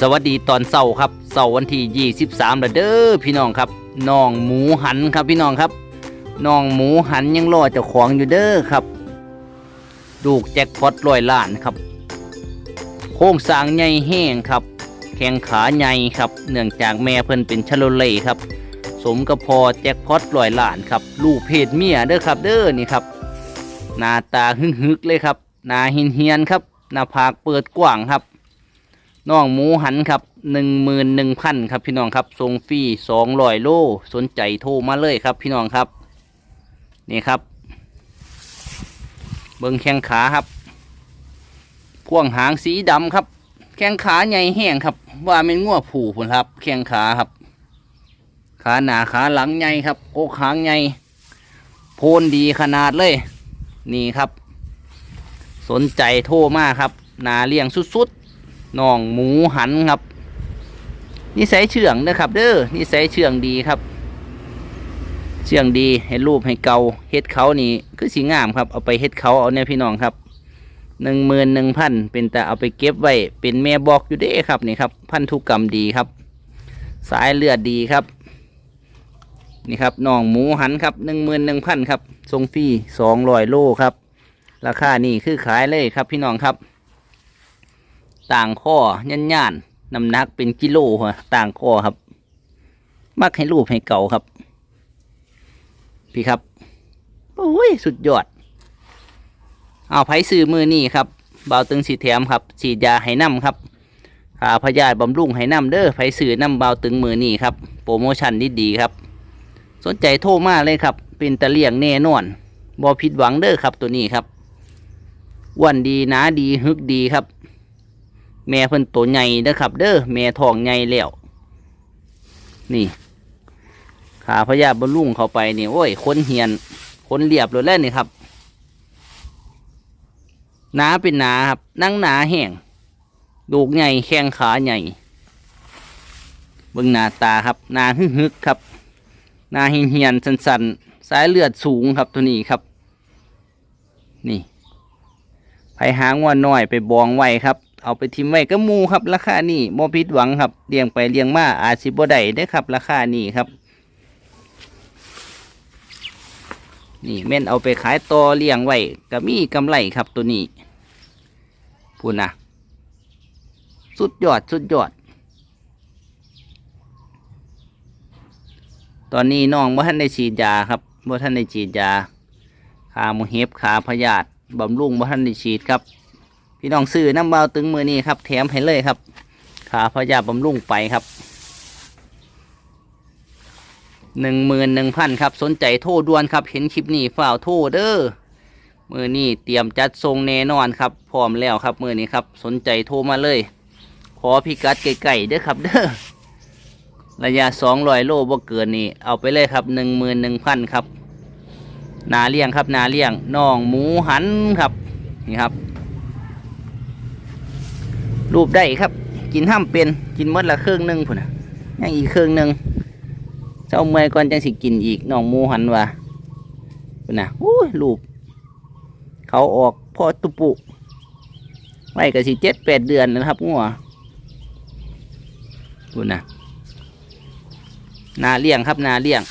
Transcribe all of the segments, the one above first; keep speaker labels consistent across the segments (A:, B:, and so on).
A: สวัสดีตอนเสาร์ครับเสาร์วันที่ 23ล้วเด้อพี่น้องครับน้องหมูหันครับพี่น้องครับน้องหมูหันยังรอเจ้าของอยู่เด้อครับลูกแจ็คพอตร้อยล้านครับ โครงสร้างใหญ่แห้งครับ แข้งขาใหญ่ครับ เนื่องจากแม่เพิ่นเป็นชะโลเล่ครับ สมกับพอแจ็คพอตร้อยล้านครับ ลูกเพศเมียเด้อครับ เด้อนี่ครับหน้าตาหึกๆเลยครับหน้าเฮียนๆครับหน้าผากเปิดกว้างครับ น้องหมูหันครับหนึ่งหมื่นหนึ่งพันครับพี่น้องครับทรงฟรีสองร้อยโลสนใจโทรมาเลยครับพี่น้องครับ นี่ครับ เบิ้งแข้งขาครับ พ่วงหางสีดำครับ แข้งขาใหญ่แห้งครับ ว่าเป็นงัวผูผลครับ แข้งขาครับ ขาหนาขาหลังใหญ่ครับโอกหางใหญ่โพนดีขนาดเลย นี่ครับ สนใจโทรมาครับหนาเลี้ยงสุดๆ น้องหมูหันครับนิสัยเชื่องนะครับ เด้อนิสัยเชื่องดีครับ เชื่องดีให้รูปให้เกาเฮ็ดเขานี่คือสีงามครับเอาไปเฮ็ดเขาเอาเนี่ยพี่น้องครับหนึ่งหมื่นหนึ่งพันเป็นแต่เอาไปเก็บไว้เป็นแม่บอกอยู่เด้ครับนี่ครับ พันธุกรรมดีครับ สายเลือดดีครับนี่ครับน้องหมูหันครับหนึ่งหมื่นหนึ่งพันครับทรงฟรีสองร้อยโลครับ ราคานี่คือขายเลยครับพี่น้องครับ ต่างข้อยันย่านน้ำหนักเป็นกิโลฮะต่างข้อครับ มักให้รูปให้เก่าครับ พี่ครับโอ้ยสุดยอด เอาไผ่ซื้อมือนี่ครับเบาตึงสีแถมครับฉีดยาให้น้ำครับขาพยาธิบำรุงให้น้ำเด้อไผ่ซื้อน้ำเบาตึงมือนี่ครับโปรโมชั่นดีๆครับ สนใจโทรมาเลยครับ เป็นตะเลียงแน่นอนบอผิดหวังเด้อครับตัวนี้ครับอ้วนดีนาดีฮึกดีครับ แม่เพิ่นตัวใหญ่เด้อครับ เด้อแม่ทองใหญ่แล้วนี่ ขาพญาบรรลุงเข้าไปนี่โอ้ยคนเหียนคนเรียบเลยแล้วนี่ครับหนาเป็นหนาครับนั่งหนาแห้งดูกใหญ่แข้งขาใหญ่เบิ่งหน้าตาครับหนาฮึกครับหนาเหียนๆสันสายเลือดสูงครับตัวนี้ครับ นี่ไผหางว่าน้อยไปบองไว้ครับ เอาไปทิมไว้ก็มูครับราคานี่บ่ผิดหวังครับเลี้ยงไปเลี้ยงมาอาจสิบ่ได้ได้ครับ ราคานี่ครับ นี่แม่นเอาไปขายต่อเลี้ยงไว้ก็มีกำไรครับตัวนี้พูดนะสุดยอดสุดยอด ตอนนี้น้องว่ท่านได้ฉีดยาครับว่ท่านได้ฉีดยาขาหมูเห็บขาพยาธิบำรุงว่ท่านได้ฉีดครับ พี่น้องซื้อน้ำเบาตึงมือนี้ครับ แถมให้เลยครับขาพยาบำรุงไปครับหนึ่งหมื่นหนึ่งพันครับ สนใจโทรด่วนครับ เห็นคลิปนี้ฝ่าวโทรเด้อมือนี้เตรียมจัดทรงแน่นอนครับ พร้อมแล้วครับ มือนี้ครับ สนใจโทรมาเลย ขอพิกัดไก่ๆเด้อครับ เด้อระยะสองร้อยโลบ่เกินนี่เอาไปเลยครับหนึ่งหมื่นหนึ่งพันครับ นาเลี้ยงครับ นาเลี้ยงน้องหมูหันครับ นี่ครับ รูปได้ครับ กินห้ามเป็นกินมดละเครื่องหนึ่งพุ่นน่ะยังอีกเครื่องหนึ่งเจ้าเมื่อยก่อนจังสิกินอีกน้องหมูหันว่าพุ่นน่ะโอ้รูป เขาออกพอตุปุไว้ก็สิเจ็ดแปดเดือนนะครับงัวพุ่นน่ะนาเลี้ยงครับนาเลี้ยง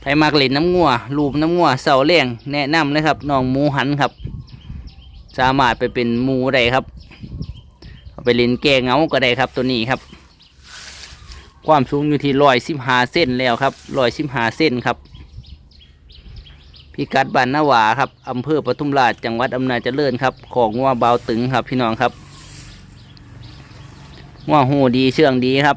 A: ใครมักเล่นน้ำงัวลูบน้ำงัวเสาแรงแนะนำเลยครับน้องหมูหันครับ สามารถไปเป็นหมูได้ครับ เอาไปเล่นแก้เงาก็ได้ครับตัวนี้ครับ ความสูงอยู่ที่ร้อยสิบห้าเส้นแล้วครับร้อยสิบห้าเส้นครับ พิกัดบ้านนาวาครับอำเภอปทุมราชจังหวัดอำนาจเจริญครับ ของงัวเบาตึงครับ พี่น้องครับงัวหูดีเชื่องดีครับ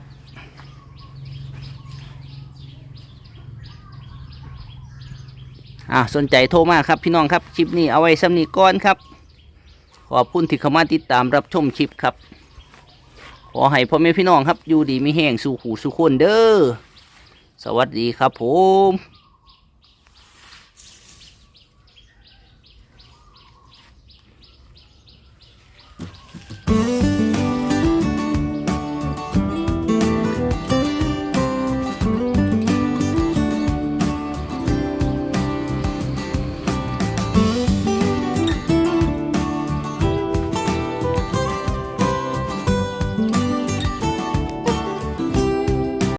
A: อ่าสนใจโทรมาครับพี่น้องครับ คลิปนี้เอาไว้สำนีก่อนครับ ขอบคุณที่เข้ามาติดตามรับชมคลิปครับ ขอให้พ่อแม่พี่น้องครับ อยู่ดีไม่แห้งสู่หูสู่คนเด้อ สวัสดีครับผม